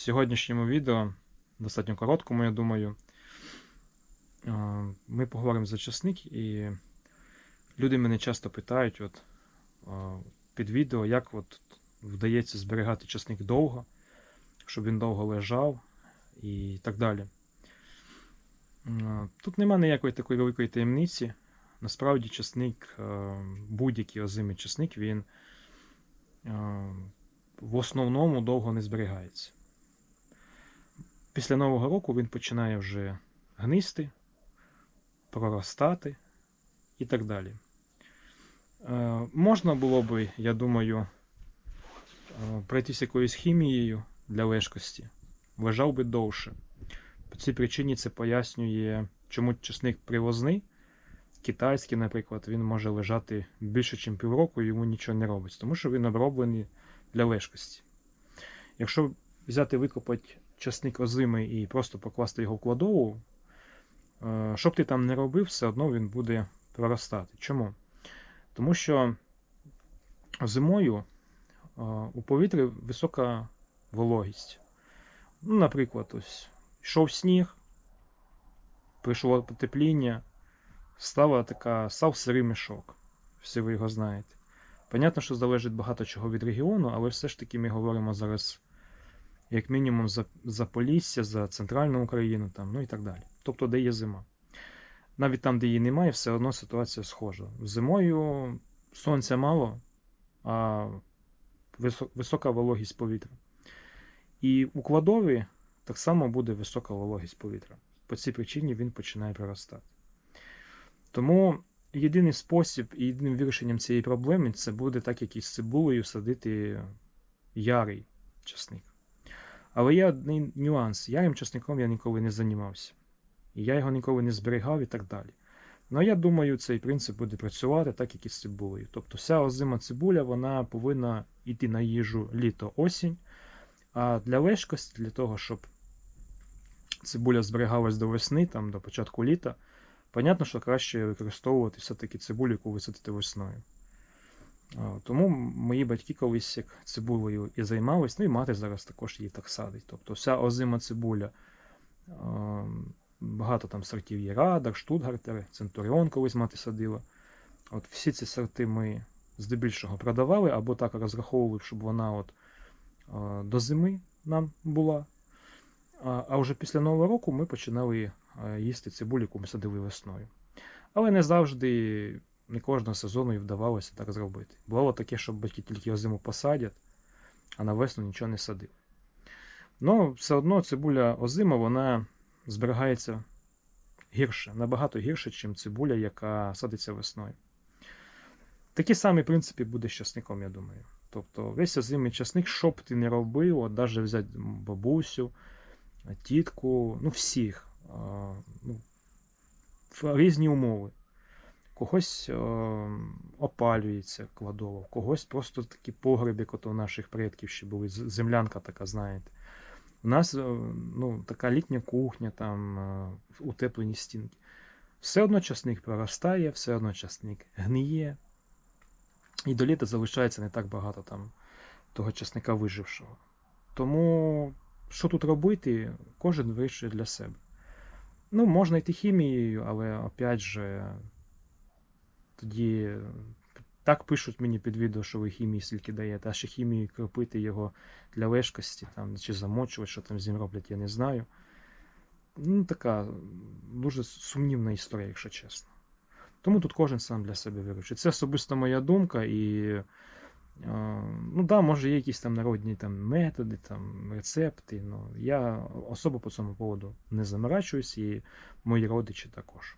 сьогоднішньому відео, достатньо короткому, я думаю, е, ми поговоримо за часник, і люди мене часто питають от, е, під відео, як от вдається зберігати часник довго, щоб він довго лежав і так далі. Е, Тут нема ніякої такої великої таємниці. Насправді часник, будь-який озимий часник, він в основному довго не зберігається. Після Нового року він починає вже гнисти, проростати і так далі. Е, Можна було би, я думаю, е, пройтись якоюсь хімією для лежкості, лежав би довше. По цій причині це пояснює, чому чесник привозний, китайський, наприклад, він може лежати більше, ніж півроку, і йому нічого не робить, тому що він оброблений для лежкості. Якщо взяти викопати часник озимий і просто покласти його в кладову, е, що б ти там не робив, все одно він буде проростати. Чому? Тому що зимою е, у повітрі висока вологість. Ну, наприклад, ось йшов сніг, прийшло потепління, стала така, став сирий мішок. Всі ви його знаєте. Понятно, що залежить багато чого від регіону, але все ж таки ми говоримо зараз, як мінімум, за, за Полісся, за центральну Україну, там, ну і так далі. Тобто, де є зима. Навіть там, де її немає, все одно ситуація схожа. Зимою сонця мало, а висока вологість повітря. І у кладові так само буде висока вологість повітря. По цій причині він починає проростати. Тому єдиний спосіб і єдиним вирішенням цієї проблеми це буде так, як із цибулею садити ярий часник. Але є один нюанс. Ярим часником я ніколи не займався. І я його ніколи не зберігав і так далі. Ну, я думаю, цей принцип буде працювати так, як і з цибулею. Тобто вся озима цибуля вона повинна йти на їжу літо-осінь. А для лежкості, для того, щоб цибуля зберігалась до весни, там, до початку літа, понятно, що краще використовувати все-таки цибулю, яку висадити весною. Тому мої батьки колись як цибулею і займались, ну і мати зараз також її так садить. Тобто вся озима цибуля, багато там сортів є Радар, Штутгартери, Центуріон колись мати садила. От всі ці сорти ми здебільшого продавали або так розраховували, щоб вона от до зими нам була. А вже після Нового року ми починали їсти цибулю, яку ми садили весною. Але не завжди, не кожного сезону і вдавалося так зробити. Бувало таке, що батьки тільки озиму посадять, а на весну нічого не садили. Ну, все одно цибуля озима, вона зберігається гірше, набагато гірше, ніж цибуля, яка садиться весною. Такий самий принцип і буде з часником, я думаю. Тобто весь озимий часник, що б ти не робив, от навіть взяти бабусю, тітку, ну всіх. ну, в різні умови. Когось е, опалюється кладово, когось просто такі погреби, як у наших предків ще були, землянка така, знаєте. У нас е, ну, така літня кухня, там е, утеплені стінки. Все одно часник проростає, все одно часник гниє. І до літа залишається не так багато там того часника вижившого. Тому що тут робити, кожен вирішує для себе. Ну, можна йти хімією, але опять же, тоді так пишуть мені під відео, що ви хімії стільки даєте, а ще хімією кропити його для лежкості, там, чи замочувати, що там з ним роблять, я не знаю. Ну, така дуже сумнівна історія, якщо чесно. Тому тут кожен сам для себе вирішує. Це особисто моя думка, і е, ну да, може є якісь там народні там, методи, там, рецепти. Ну, я особо по цьому поводу не заморачуюсь, і мої родичі також.